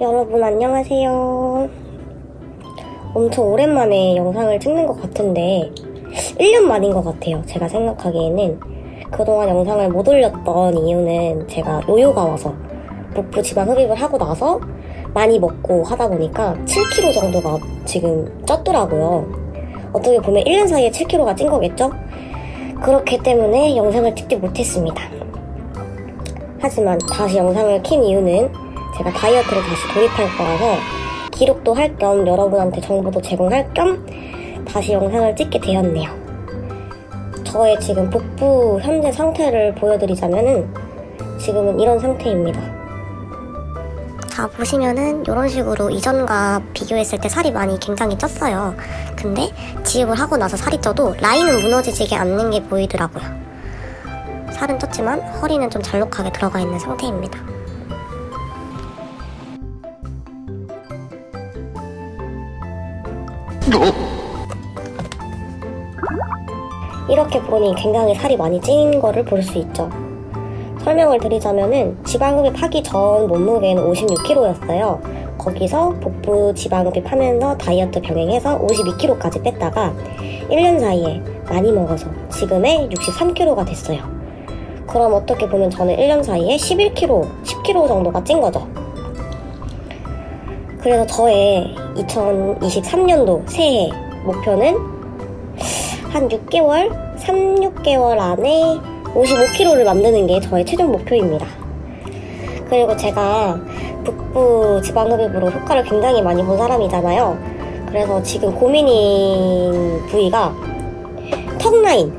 여러분 안녕하세요. 엄청 오랜만에 영상을 찍는 것 같은데 1년 만인 것 같아요. 제가 생각하기에는 그동안 영상을 못 올렸던 이유는 제가 요요가 와서 복부 지방 흡입을 하고 나서 많이 먹고 하다 보니까 7kg 정도가 지금 쪘더라고요. 어떻게 보면 1년 사이에 7kg가 찐 거겠죠? 그렇기 때문에 영상을 찍지 못했습니다. 하지만 다시 영상을 킨 이유는 제가 다이어트를 다시 돌입할 거라서 기록도 할 겸 여러분한테 정보도 제공할 겸 다시 영상을 찍게 되었네요. 저의 지금 복부 현재 상태를 보여드리자면은 지금은 이런 상태입니다. 자, 보시면은 이런 식으로 이전과 비교했을 때 살이 많이 굉장히 쪘어요. 근데 지읍을 하고 나서 살이 쪄도 라인은 무너지지 않는 게 보이더라고요. 살은 쪘지만 허리는 좀 잘록하게 들어가 있는 상태입니다. 이렇게 보니 굉장히 살이 많이 찐 거를 볼 수 있죠. 설명을 드리자면은 지방흡입 하기 전 몸무게는 56kg였어요. 거기서 복부 지방흡입 하면서 다이어트 병행해서 52kg까지 뺐다가 1년 사이에 많이 먹어서 지금의 63kg가 됐어요. 그럼 어떻게 보면 저는 1년 사이에 11kg, 10kg 정도가 찐 거죠. 그래서 저의 2023년도 새해 목표는 한 6개월, 3, 6개월 안에 55kg를 만드는 게 저의 최종 목표입니다. 그리고 제가 북부 지방흡입으로 효과를 굉장히 많이 본 사람이잖아요. 그래서 지금 고민인 부위가 턱 라인,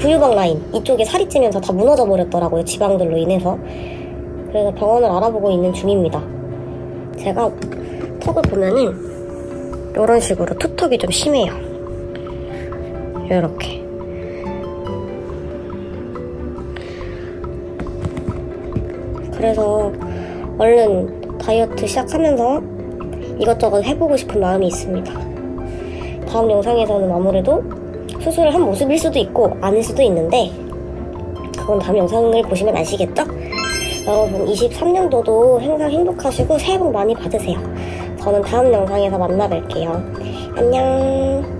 부유방 라인 이쪽에 살이 찌면서 다 무너져 버렸더라고요. 지방들로 인해서. 그래서 병원을 알아보고 있는 중입니다. 제가 턱을 보면은 이런 식으로 투턱이 좀 심해요. 이렇게. 그래서 얼른 다이어트 시작하면서 이것저것 해보고 싶은 마음이 있습니다. 다음 영상에서는 아무래도 수술을 한 모습일 수도 있고 아닐 수도 있는데 그건 다음 영상을 보시면 아시겠죠? 여러분 23년도도 항상 행복하시고 새해 복 많이 받으세요. 저는 다음 영상에서 만나 뵐게요. 안녕.